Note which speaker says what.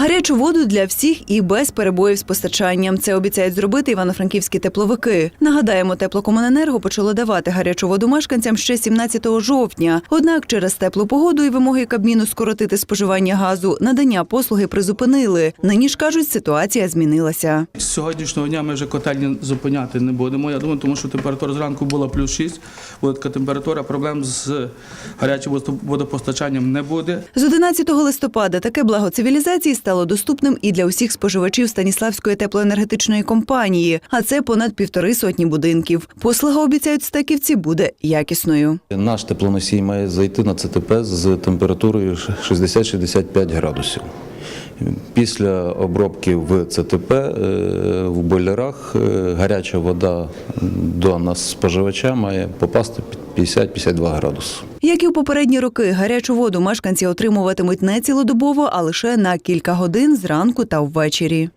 Speaker 1: Гарячу воду для всіх і без перебоїв з постачанням. Це обіцяють зробити івано-франківські тепловики. Нагадаємо, теплокомуненерго почало давати гарячу воду мешканцям ще 17 жовтня. Однак через теплу погоду і вимоги Кабміну скоротити споживання газу надання послуги призупинили. Нині ж кажуть, ситуація змінилася.
Speaker 2: З сьогоднішнього дня ми вже котельні зупиняти не будемо. Я думаю, тому що температура зранку була плюс 6, буде така температура, проблем з гарячим водо- водопостачанням не буде.
Speaker 1: З 11 листопада таке благо цивілізації стало доступним і для усіх споживачів Станіславської теплоенергетичної компанії, а це понад півтори сотні будинків. Послуга обіцяють стаківці буде якісною.
Speaker 3: Наш теплоносій має зайти на ЦТП з температурою 60-65 градусів. Після обробки в ЦТП е, в бойлерах е, гаряча вода до нас споживача має попасти під 50-52 градуси.
Speaker 1: Як і у попередні роки, гарячу воду мешканці отримуватимуть не цілодобово, а лише на кілька годин зранку та ввечері.